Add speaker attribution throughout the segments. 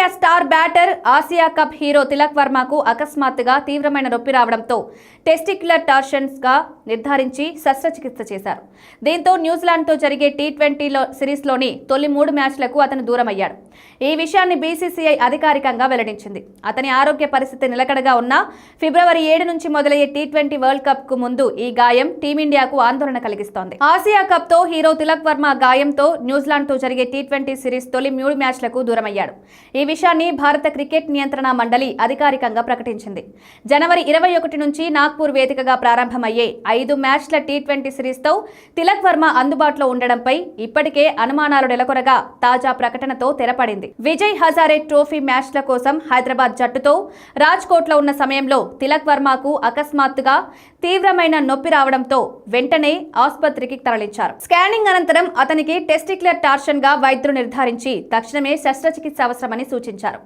Speaker 1: Australia star batter Asia cup hero Tilak వర్మకు అకస్మాత్తుగా తీవ్రమైన నొప్పి రావడంతో టెస్టిక్యులర్ టార్షన్స్గా నిర్ధారించి శస్త్రచికిత్స చేశారు. దీంతో న్యూజిలాండ్తో జరిగే టీ ట్వంటీలో సిరీస్లోని తొలి మూడు మ్యాచ్లకు అతను దూరమయ్యాడు. ఈ విషయాన్ని బీసీసీఐ అధికారికంగా వెల్లడించింది. అతని ఆరోగ్య పరిస్థితి నిలకడగా ఉన్నా ఫిబ్రవరి ఏడు నుంచి మొదలయ్యే టీ ట్వంటీ వరల్డ్ కప్కు ముందు ఈ గాయం టీమిండియాకు ఆందోళన కలిగిస్తోంది. ఆసియా కప్తో హీరో తిలక్ వర్మ గాయంతో న్యూజిలాండ్తో జరిగే టీ ట్వంటీ సిరీస్ తొలి మూడు మ్యాచ్లకు దూరమయ్యాడు. ఈ విషయాన్ని భారత క్రికెట్ నియంత్రణ మండలి అధికారికంగా ప్రకటించింది. జనవరి ఇరవై ఒకటి నుంచి నాగ్పూర్ వేదికగా ప్రారంభమయ్యే ఐదు మ్యాచ్ల టీ ట్వంటీ సిరీస్తో తిలక్ వర్మ అందుబాటులో ఉండడంపై ఇప్పటికే అనుమానాలు నెలకొనగా తాజా ప్రకటనతో తెరపడింది. విజయ్ హజారే ట్రోఫీ మ్యాచ్ల కోసం హైదరాబాద్ జట్టుతో రాజ్కోట్లో ఉన్న సమయంలో తిలక్ వర్మకు అకస్మాత్తుగా తీవ్రమైన నొప్పి రావడంతో వెంటనే ఆసుపత్రికి తరలించారు. స్కానింగ్ అనంతరం అతనికి టెస్టిక్యులర్ టార్షన్గా వైద్యులు నిర్ధారించి తక్షణమే శస్త్రచికిత్స అవసరమని సూచించారు.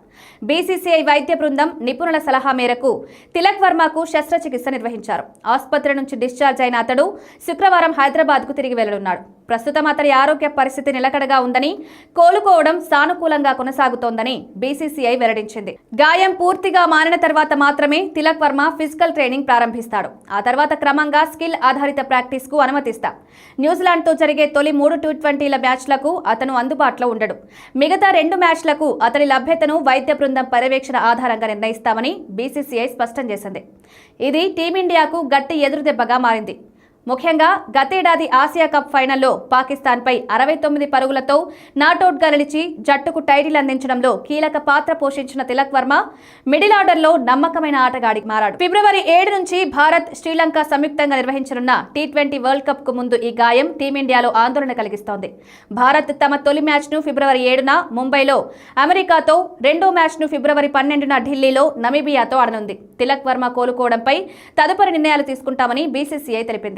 Speaker 1: బీసీసీఐ వైద్య బృందం నిపుణుల సలహా మేరకు తిలక్ వర్మకు శస్త్రచికిత్స నిర్వహించారు. ఆసుపత్రి నుంచి డిశ్చార్జ్ అయిన అతడు శుక్రవారం హైదరాబాద్కు తిరిగి వెళ్ళనున్నాడు ప్రస్తుతం అతని ఆరోగ్య పరిస్థితి నిలకడగా ఉందని కోలుకోవడం సానుకూలంగా కొనసాగుతోందని బీసీసీఐ వెల్లడించింది. గాయం పూర్తిగా మారిన తర్వాత మాత్రమే తిలక్ వర్మ ఫిజికల్ ట్రైనింగ్ ప్రారంభిస్తాడు. ఆ తర్వాత క్రమంగా స్కిల్ ఆధారిత ప్రాక్టీస్కు అనుమతిస్తాం. న్యూజిలాండ్తో జరిగే తొలి మూడు టీ ట్వంటీల మ్యాచ్లకు అతను అందుబాటులో ఉండడు. మిగతా రెండు మ్యాచ్లకు అతని లభ్యతను వైద్య బృందం పర్యవేక్షణ ఆధారంగా నిర్ణయిస్తామని బీసీసీఐ స్పష్టం చేసింది. ఇది టీమిండియాకు గట్టి ఎదురుదెబ్బగా మారింది. ముఖ్యంగా గతేడాది ఆసియా కప్ ఫైనల్లో పాకిస్తాన్పై అరవై తొమ్మిది పరుగులతో నాటౌట్గా నిలిచి జట్టుకు టైటిల్ అందించడంలో కీలక పాత్ర పోషించిన తిలక్ వర్మ మిడిల్ ఆర్డర్లో నమ్మకమైన ఆటగాడి మారాడు. ఫిబ్రవరి ఏడు నుంచి భారత్ శ్రీలంక సంయుక్తంగా నిర్వహించనున్న టీ ట్వంటీ వరల్డ్ కప్కు ముందు ఈ గాయం టీమిండియాలో ఆందోళన కలిగిస్తోంది. భారత్ తమ తొలి మ్యాచ్ను ఫిబ్రవరి ఏడున ముంబైలో అమెరికాతో రెండో మ్యాచ్ను ఫిబ్రవరి పన్నెండున ఢిల్లీలో నమీబియాతో ఆడనుంది. తిలక్ వర్మ కోలుకోవడంపై తదుపరి నిర్ణయాలు తీసుకుంటామని బీసీసీఐ తెలిపింది.